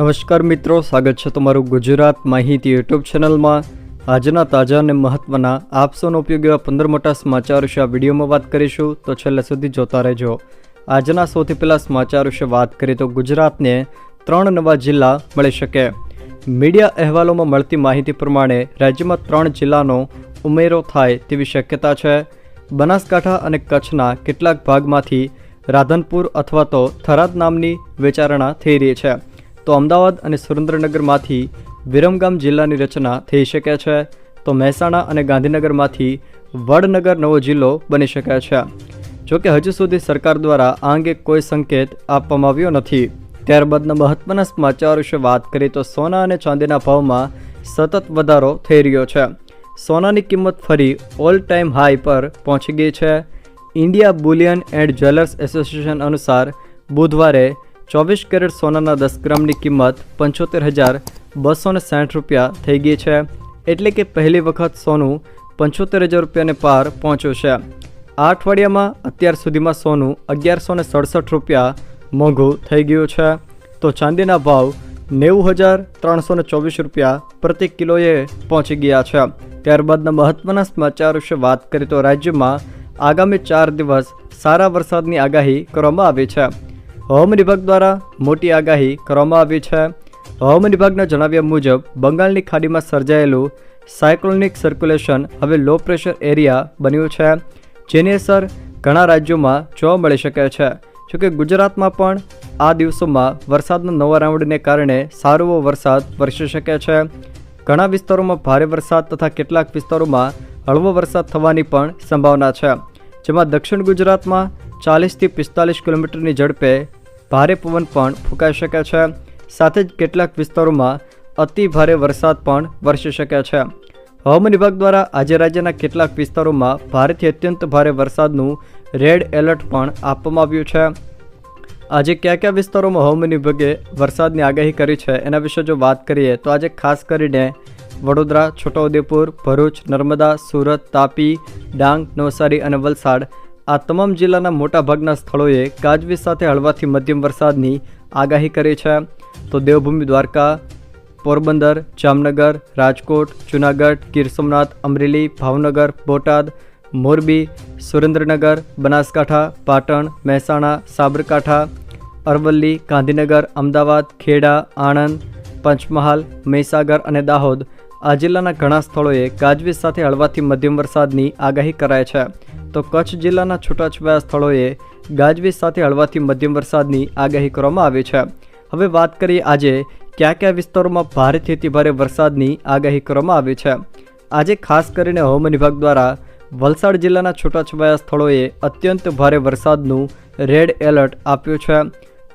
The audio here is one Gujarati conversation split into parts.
નમસ્કાર મિત્રો, સ્વાગત છે તમારું ગુજરાત માહિતી યુટ્યુબ ચેનલમાં. આજના તાજા અને મહત્વના આપસોનો ઉપયોગ એવા પંદર મોટા સમાચાર વિશે આ વિડીયોમાં વાત કરીશું. તો છેલ્લે સુધી જોતા રહેજો. આજના સૌથી પહેલાં સમાચાર વિશે વાત કરીએ તો ગુજરાતને ત્રણ નવા જિલ્લા મળી શકે. મીડિયા અહેવાલોમાં મળતી માહિતી પ્રમાણે રાજ્યમાં ત્રણ જિલ્લાનો ઉમેરો થાય તેવી શક્યતા છે. બનાસકાંઠા અને કચ્છના કેટલાક ભાગમાંથી રાધનપુર અથવા તો થરાદ નામની વિચારણા થઈ રહી છે. તો અમદાવાદ અને સુરેન્દ્રનગરમાંથી વિરમગામ જિલ્લાની રચના થઈ શકે છે. તો મહેસાણા અને ગાંધીનગરમાંથી વડનગર નવો જિલ્લો બની શકે છે. જોકે હજુ સુધી સરકાર દ્વારા આ અંગે કોઈ સંકેત આપવામાં આવ્યો નથી. ત્યારબાદના મહત્વના સમાચાર વિશે વાત કરીએ તો સોના અને ચાંદીના ભાવમાં સતત વધારો થઈ રહ્યો છે. સોનાની કિંમત ફરી ઓલ ટાઈમ હાઈ પર પહોંચી ગઈ છે. India bullion and jewellers association અનુસાર બુધવારે ચોવીસ કેરેટ સોનાના દસ ગ્રામની કિંમત પંચોતેર હજાર બસો ને સાઠ રૂપિયા થઈ ગઈ છે. એટલે કે પહેલી વખત સોનું પંચોતેર હજાર રૂપિયાને પાર પહોંચ્યું છે. આ અઠવાડિયામાં અત્યાર સુધીમાં સોનું અગિયારસો ને સડસઠ રૂપિયા મોંઘું થઈ ગયું છે. તો ચાંદીના ભાવ નેવું હજાર ત્રણસો ને ચોવીસ રૂપિયા પ્રતિ કિલોએ પહોંચી ગયા છે. ત્યારબાદના મહત્ત્વના સમાચાર વિશે વાત કરીએ તો રાજ્યમાં આગામી ચાર દિવસ સારા વરસાદની આગાહી કરવામાં આવી છે. હવામાન વિભાગ દ્વારા મોટી આગાહી કરવામાં આવી છે. હવામાન વિભાગના જણાવ્યા મુજબ, બંગાળની ખાડીમાં સર્જાયેલું સાયક્લોનિક સર્ક્યુલેશન હવે લો પ્રેશર એરિયા બન્યું છે, જેની અસર ઘણા રાજ્યોમાં જોવા મળી શકે છે. જોકે ગુજરાતમાં પણ આ દિવસોમાં વરસાદના નવા રાઉન્ડને કારણે સારો એવો વરસાદ વરસી શકે છે. ઘણા વિસ્તારોમાં ભારે વરસાદ તથા કેટલાક વિસ્તારોમાં હળવો વરસાદ થવાની પણ સંભાવના છે. જેમાં દક્ષિણ ગુજરાતમાં ચાલીસથી પિસ્તાલીસ કિલોમીટરની ઝડપે ભારે પવન પણ ફૂંકાઈ શકે છે. સાથે જ કેટલાક વિસ્તારોમાં અતિ ભારે વરસાદ પણ વરસી શકે છે. હવામાન વિભાગ દ્વારા આજે રાજ્યના કેટલાક વિસ્તારોમાં ભારેથી અત્યંત ભારે વરસાદનું રેડ એલર્ટ પણ આપવામાં આવ્યું છે. આજે કયા કયા વિસ્તારોમાં હવામાન વિભાગે વરસાદની આગાહી કરી છે એના વિશે જો વાત કરીએ તો આજે ખાસ કરીને વડોદરા, છોટાઉદેપુર, ભરૂચ, નર્મદા, સુરત, તાપી, ડાંગ, નવસારી અને વલસાડ આ તમામ જિલ્લાના મોટાભાગના સ્થળોએ ગાજવીજ સાથે હળવાથી મધ્યમ વરસાદની આગાહી કરી છે. તો દેવભૂમિ દ્વારકા, પોરબંદર, જામનગર, રાજકોટ, જૂનાગઢ, ગીર સોમનાથ, અમરેલી, ભાવનગર, બોટાદ, મોરબી, સુરેન્દ્રનગર, બનાસકાંઠા, પાટણ, મહેસાણા, સાબરકાંઠા, અરવલ્લી, ગાંધીનગર, અમદાવાદ, ખેડા, આણંદ, પંચમહાલ, મહીસાગર અને દાહોદ આ જિલ્લાના ઘણા સ્થળોએ ગાજવીજ સાથે હળવાથી મધ્યમ વરસાદની આગાહી કરાય છે. તો કચ્છ જિલ્લાના છૂટાછવાયા સ્થળોએ ગાજવીજ સાથે હળવાથી મધ્યમ વરસાદની આગાહી કરવામાં આવી છે. હવે વાત કરીએ આજે કયા કયા વિસ્તારોમાં ભારેથી અતિભારે વરસાદની આગાહી કરવામાં આવી છે. આજે ખાસ કરીને હવામાન વિભાગ દ્વારા વલસાડ જિલ્લાના છૂટાછવાયા સ્થળોએ અત્યંત ભારે વરસાદનું રેડ એલર્ટ આપ્યું છે.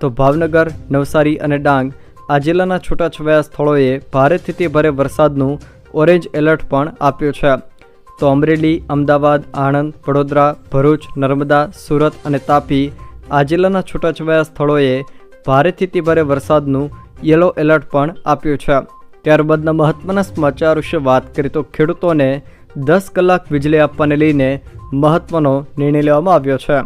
તો ભાવનગર, નવસારી અને ડાંગ આ જિલ્લાના છૂટાછવાયા સ્થળોએ ભારેથી અતિભારે વરસાદનું ઓરેન્જ એલર્ટ પણ આપ્યું છે. તો અમરેલી, અમદાવાદ, આણંદ, વડોદરા, ભરૂચ, નર્મદા, સુરત અને તાપી આ જિલ્લાના છૂટાછવાયા સ્થળોએ ભારેથી અતિ ભારે વરસાદનું યલો એલર્ટ પણ આપ્યું છે. ત્યારબાદના મહત્ત્વના સમાચાર વિશે વાત કરીએ તો ખેડૂતોને દસ કલાક વીજળી આપવાને લઈને મહત્ત્વનો નિર્ણય લેવામાં આવ્યો છે.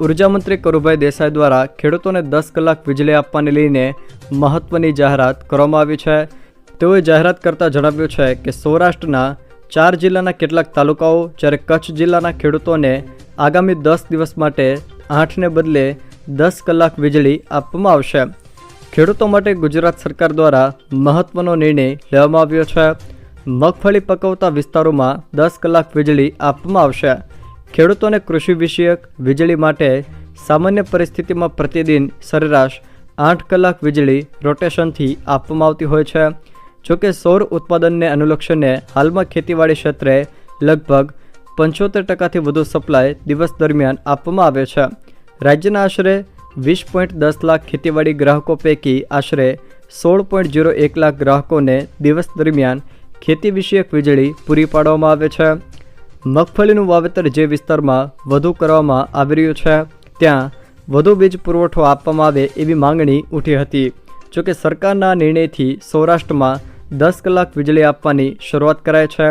ઉર્જામંત્રી કરુભાઈ દેસાઈ દ્વારા ખેડૂતોને દસ કલાક વીજળી આપવાને લઈને મહત્ત્વની જાહેરાત કરવામાં આવી છે. તેઓએ જાહેરાત કરતાં જણાવ્યું છે કે સૌરાષ્ટ્રના ચાર જિલ્લાના કેટલાક તાલુકાઓ જ્યારે કચ્છ જિલ્લાના ખેડૂતોને આગામી દસ દિવસ માટે આઠને બદલે દસ કલાક વીજળી આપવામાં આવશે. ખેડૂતો માટે ગુજરાત સરકાર દ્વારા મહત્ત્વનો નિર્ણય લેવામાં આવ્યો છે. મગફળી પકવતા વિસ્તારોમાં દસ કલાક વીજળી આપવામાં આવશે. ખેડૂતોને કૃષિ વિષયક વીજળી માટે સામાન્ય પરિસ્થિતિમાં પ્રતિદિન સરેરાશ આઠ કલાક વીજળી રોટેશનથી આપવામાં આવતી હોય છે. જોકે સૌર ઉત્પાદનને અનુલક્ષીને હાલમાં ખેતીવાડી ક્ષેત્રે લગભગ પંચોતેર ટકાથી વધુ સપ્લાય દિવસ દરમિયાન આપવામાં આવે છે. રાજ્યના આશરે વીસ પોઈન્ટ દસ લાખ ખેતીવાડી ગ્રાહકો પૈકી આશરે સોળ પોઈન્ટ જીરો એક લાખ ગ્રાહકોને દિવસ દરમિયાન ખેતી વિષયક વીજળી પૂરી પાડવામાં આવે છે. મગફળીનું વાવેતર જે વિસ્તારમાં વધુ કરવામાં આવી રહ્યું છે, ત્યાં વધુ વીજ પુરવઠો આપવામાં આવે એવી માંગણી ઉઠી હતી. જોકે સરકારના નિર્ણયથી સૌરાષ્ટ્રમાં દસ કલાક વીજળી આપવાની શરૂઆત કરાઈ છે.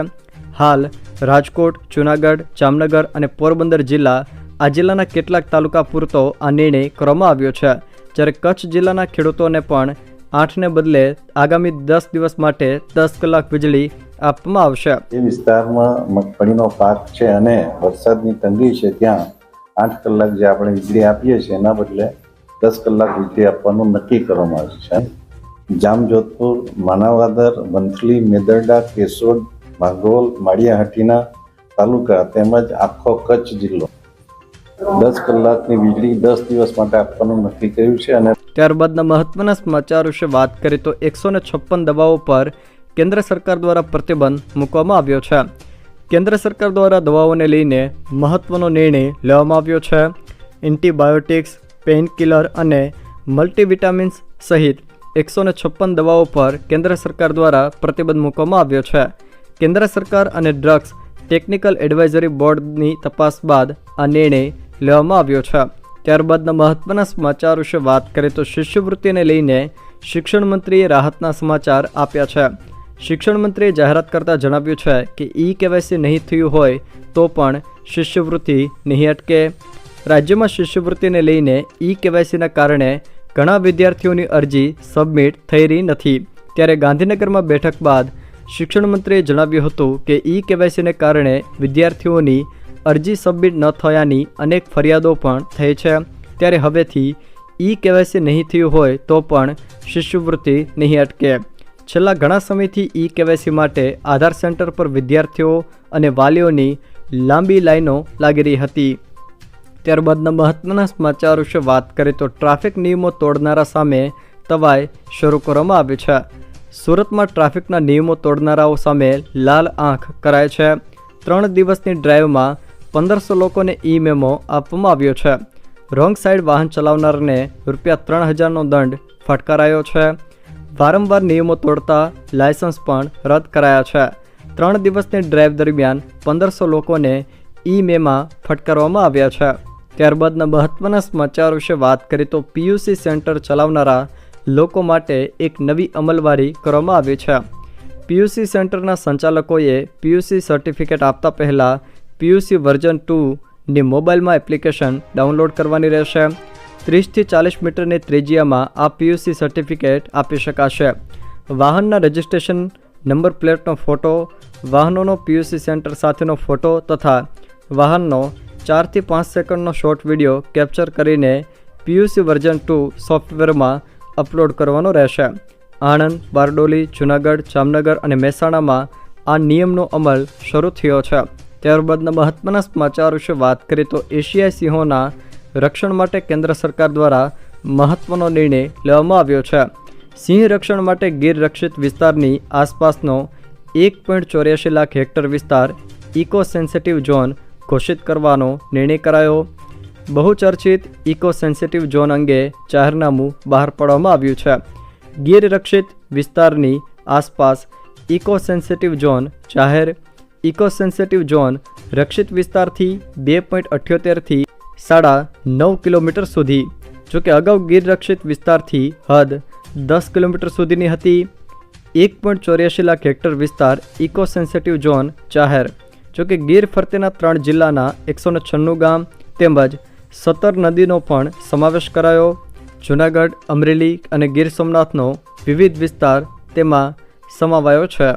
હાલ રાજકોટ, જૂનાગઢ, જામનગર અને પોરબંદર જિલ્લા આ જિલ્લાના કેટલાક તાલુકા પૂરતો આ નિર્ણય કરવામાં આવ્યો છે. જ્યારે કચ્છ જિલ્લાના ખેડૂતોને પણ આઠને બદલે આગામી દસ દિવસ માટે દસ કલાક વીજળી આપવામાં આવશે. જે વિસ્તારમાં મગફળીનો પાક છે અને વરસાદની તંગી છે ત્યાં આઠ કલાક જે આપણે વીજળી આપીએ છીએ, એના બદલે દસ કલાક વીજળી આપવાનું નક્કી કરવામાં આવ્યું છે. જામજોધપુર માનવાદર મંથલી, મેદરડા, કેશોદ, માંગરોળ, માળિયાહાટીના તાલુકા તેમજ આખો કચ્છ જિલ્લો. દસ કલાકની વીજળી દસ દિવસ માટે આપવાનું નક્કી કર્યું છે અને ત્યારબાદના મહત્વના સમાચાર વિશે વાત કરીએ તો એકસો ને છપ્પન દવાઓ પર કેન્દ્ર સરકાર દ્વારા પ્રતિબંધ મૂકવામાં આવ્યો છે. કેન્દ્ર સરકાર દ્વારા દવાઓને લઈને મહત્વનો નિર્ણય લેવામાં આવ્યો છે. એન્ટીબાયોટિક્સ, પેઇનકિલર અને મલ્ટીવિટામિન્સ સહિત એકસો ને છપ્પન દવાઓ પર કેન્દ્ર સરકાર દ્વારા પ્રતિબંધ મૂકવામાં આવ્યો છે. કેન્દ્ર સરકાર અને ડ્રગ્સ ટેકનિકલ એડવાઇઝરી બોર્ડની તપાસ બાદ આ નિર્ણય લેવામાં આવ્યો છે. ત્યારબાદના મહત્વના સમાચાર વિશે વાત કરીએ તો શિષ્યવૃત્તિને લઈને શિક્ષણ મંત્રીએ રાહતના સમાચાર આપ્યા છે. શિક્ષણ મંત્રીએ જાહેરાત કરતાં જણાવ્યું છે કે ઈ કેવાયસી નહીં થયું હોય તો પણ શિષ્યવૃત્તિ નહીં અટકે. રાજ્યમાં શિષ્યવૃત્તિને લઈને ઈ કેવાયસીના કારણે ઘણા વિદ્યાર્થીઓની અરજી સબમિટ થઈ રહી નથી. ત્યારે ગાંધીનગરમાં બેઠક બાદ શિક્ષણ મંત્રીએ જણાવ્યું હતું કે ઈ કેવાયસીને કારણે વિદ્યાર્થીઓની અરજી સબમિટ ન થયાની અનેક ફરિયાદો પણ થઈ છે. ત્યારે હવેથી ઈ કેવાયસી નહીં થયું હોય તો પણ શિષ્યવૃત્તિ નહીં અટકે. છેલ્લા ઘણા સમયથી ઈ કેવાયસી માટે આધાર સેન્ટર પર વિદ્યાર્થીઓ અને વાલીઓની લાંબી લાઈનો લાગી રહી હતી. ત્યારબાદના મહત્વના સમાચાર વિશે વાત કરીએ તો ટ્રાફિક નિયમો તોડનારા સામે તવાઈ શરૂ કરવામાં આવી છે. સુરતમાં ટ્રાફિકના નિયમો તોડનારાઓ સામે લાલ આંખ કરાય છે. ત્રણ દિવસની ડ્રાઈવમાં પંદરસો લોકોને ઈ મેમો આપવામાં આવ્યો છે. રોંગ સાઈડ વાહન ચલાવનારને રૂપિયા ત્રણ હજારનો દંડ ફટકારાયો છે. વારંવાર નિયમો તોડતા લાયસન્સ પણ રદ કરાયા છે. ત્રણ દિવસની ડ્રાઈવ દરમિયાન પંદરસો લોકોને ઈ મેમાં ફટકારવામાં આવ્યા છે. ત્યારબાદના મહત્વના સમાચાર વિશે વાત કરીએ તો પીયુસી સેન્ટર ચલાવનારા લોકો માટે એક નવી અમલવારી કરવામાં આવી છે. પીયુસી સેન્ટરના સંચાલકોએ પીયુસી સર્ટિફિકેટ આપતા પહેલાં પીયુસી વર્ઝન ટુની મોબાઈલમાં એપ્લિકેશન ડાઉનલોડ કરવાની રહેશે. ત્રીસથી ચાલીસ મીટરની ત્રિજ્યામાં આ પીયુસી સર્ટિફિકેટ આપી શકાશે. વાહનના રજિસ્ટ્રેશન નંબર પ્લેટનો ફોટો, વાહનોનો પીયુસી સેન્ટર સાથેનો ફોટો તથા વાહનનો ચારથી પાંચ સેકન્ડનો શોર્ટ વીડિયો કેપ્ચર કરીને પીયુસી વર્ઝન ટુ સોફ્ટવેરમાં અપલોડ કરવાનો રહેશે. આણંદ, બારડોલી, જૂનાગઢ, જામનગર અને મહેસાણામાં આ નિયમનો અમલ શરૂ થયો છે. ત્યારબાદના મહત્વના સમાચાર વિશે વાત કરીએ તો એશિયાઈ સિંહોના રક્ષણ માટે કેન્દ્ર સરકાર દ્વારા મહત્વનો નિર્ણય લેવામાં આવ્યો છે. સિંહ રક્ષણ માટે ગીર રક્ષિત વિસ્તારની આસપાસનો એક પોઈન્ટ ચોર્યાસી લાખ હેક્ટર વિસ્તાર ઇકો સેન્સિટિવ ઝોન ઘોષિત કરવાનો નિર્ણય કરાયો. બહુચર્ચિત ઇકો સેન્સિટિવ ઝોન અંગે જાહેરનામું બહાર પાડવામાં આવ્યું છે. ગીર રક્ષિત વિસ્તારની આસપાસ ઇકો સેન્સિટિવ ઝોન જાહેર. ઇકો સેન્સિટિવ ઝોન રક્ષિત વિસ્તારથી બે પોઈન્ટ અઠ્યોતેરથી સાડા નવ કિલોમીટર સુધી. જોકે અગાઉ ગીર રક્ષિત વિસ્તારથી હદ દસ કિલોમીટર સુધીની હતી. એક પોઈન્ટ ચોર્યાસી લાખ હેક્ટર વિસ્તાર ઇકો સેન્સિટિવ ઝોન જાહેર. જોકે ગીર ફરતેના ત્રણ જિલ્લાના એકસો છન્નું ગામ તેમજ સત્તર નદીનો પણ સમાવેશ કરાયો. જૂનાગઢ, અમરેલી અને ગીર સોમનાથનો વિવિધ વિસ્તાર તેમાં સમાવાયો છે.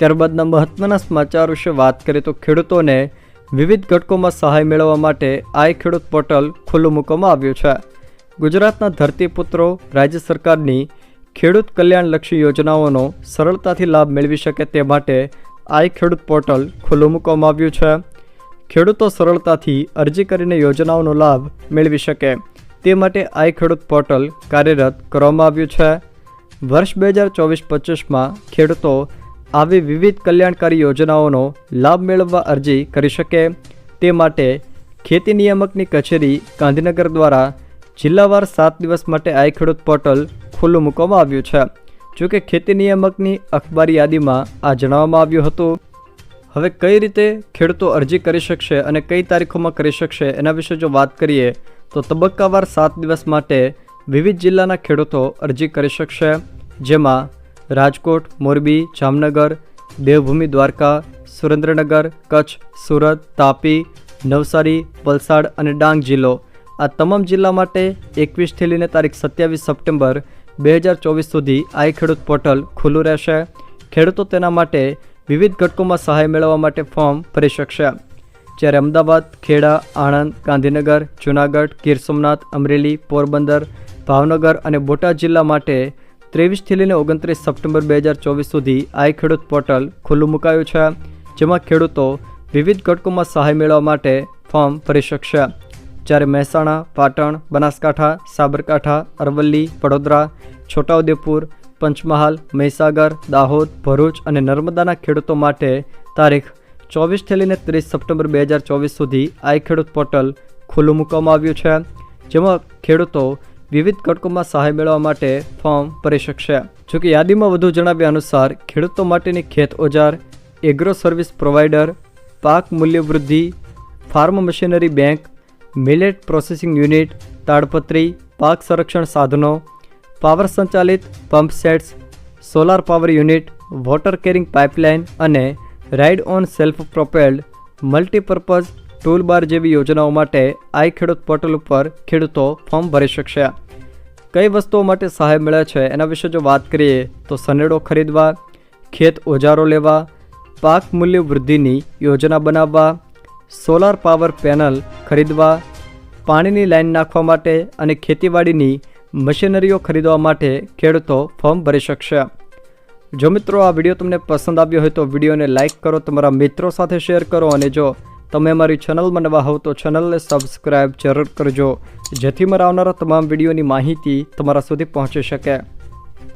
ત્યારબાદના મહત્ત્વના સમાચાર વિશે વાત કરીએ તો ખેડૂતોને વિવિધ ઘટકોમાં સહાય મેળવવા માટે આઈ ખેડૂત પોર્ટલ ખુલ્લું મૂકવામાં આવ્યું છે. ગુજરાતના ધરતીપુત્રો રાજ્ય સરકારની ખેડૂત કલ્યાણલક્ષી યોજનાઓનો સરળતાથી લાભ મેળવી શકે તે માટે આઈ ખેડૂત પોર્ટલ ખુલ્લું મૂકવામાં આવ્યું છે. ખેડૂતો સરળતાથી અરજી કરીને યોજનાઓનો લાભ મેળવી શકે. તે માટે આઈ ખેડૂત પોર્ટલ કાર્યરત કરવામાં આવ્યું છે. વર્ષ બે હજાર ચોવીસ પચીસમાં ખેડૂતો આવી વિવિધ કલ્યાણકારી યોજનાઓનો લાભ મેળવવા અરજી કરી શકે. તે માટે ખેતી નિયામકની કચેરી ગાંધીનગર દ્વારા જિલ્લાવાર સાત દિવસ માટે આઈ ખેડૂત પોર્ટલ ખુલ્લું મૂકવામાં આવ્યું છે. જોકે ખેતી નિયામકની અખબારી યાદીમાં આ જણાવવામાં આવ્યું હતું. હવે કઈ રીતે ખેડૂતો અરજી કરી શકશે અને કઈ તારીખોમાં કરી શકશે એના વિશે જો વાત કરીએ, તો તબક્કાવાર સાત દિવસ માટે વિવિધ જિલ્લાના ખેડૂતો અરજી કરી શકશે. જેમાં રાજકોટ, મોરબી, જામનગર, દેવભૂમિ, દ્વારકા, સુરેન્દ્રનગર, કચ્છ, સુરત, તાપી, નવસારી, વલસાડ અને ડાંગ જિલ્લો. આ તમામ જિલ્લા માટે એકવીસથી લઈને તારીખ સત્યાવીસ સપ્ટેમ્બર બે હજાર ચોવીસ સુધી આઈ ખેડૂત પોર્ટલ ખુલ્લું રહેશે. ખેડૂતો તેના માટે વિવિધ ઘટકોમાં સહાય મેળવવા માટે ફોર્મ ભરી શકશે. જ્યારે અમદાવાદ, ખેડા, આણંદ, ગાંધીનગર, જૂનાગઢ, ગીર સોમનાથ, અમરેલી, પોરબંદર, ભાવનગર અને બોટાદ જિલ્લા માટે ત્રેવીસથી લઈને ઓગણત્રીસ સપ્ટેમ્બર બે હજાર ચોવીસ સુધી આઈ ખેડૂત પોર્ટલ ખુલ્લું મુકાયું છે, જેમાં ખેડૂતો વિવિધ ઘટકોમાં સહાય મેળવવા માટે ફોર્મ ભરી શકશે. જ્યારે મહેસાણા, પાટણ, બનાસકાંઠા, સાબરકાંઠા, અરવલ્લી, વડોદરા, છોટાઉદેપુર, પંચમહાલ, મહીસાગર, દાહોદ, ભરૂચ અને નર્મદાના ખેડૂતો માટે તારીખ ચોવીસથી લઈને ત્રીસ સપ્ટેમ્બર બે હજાર ચોવીસ સુધી આઈ ખેડૂત પોર્ટલ ખુલ્લું મૂકવામાં આવ્યું છે, જેમાં ખેડૂતો વિવિધ ઘટકોમાં સહાય મેળવવા માટે ફોર્મ ભરી શકશે. જોકે યાદીમાં વધુ જણાવ્યા અનુસાર, ખેડૂતો માટેની ખેત ઓજાર એગ્રો સર્વિસ પ્રોવાઈડર પાક મૂલ્ય વૃદ્ધિ farm machinery bank millet processing unit તાડપત્રી પાક સંરક્ષણ સાધનો પાવર સંચાલિત pump sets solar power unit water carrying pipeline અને ride on self propelled multipurpose toolbar જેવી યોજનાઓ માટે આઈ ખેડૂત પોર્ટલ ઉપર ખેડૂતો ફોર્મ ભરી શકશે. કઈ વસ્તુઓ માટે સહાય મળે છે એના વિશે જો વાત કરીએ, તો સનેડો ખરીદવા, ખેત ઓજારો લેવા, પાક મૂલ્ય વૃદ્ધિની યોજના બનાવવા સોલાર પાવર પેનલ ખરીદવા, પાણીની લાઈન નાખવા માટે અને ખેતીવાડીની મશીનરીઓ ખરીદવા માટે ખેડૂતો ફોર્મ ભરી શકશે. જો મિત્રો આ વીડિયો તમને પસંદ આવ્યો હોય તો વિડીયોને લાઇક કરો, તમારા મિત્રો સાથે શેર કરો અને જો તમે મારી ચેનલમાં નવા હોવ તો ચેનલને સબસ્ક્રાઈબ જરૂર કરજો, જેથી મારા આવનારા તમામ વિડીયોની માહિતી તમારા સુધી પહોંચી શકે.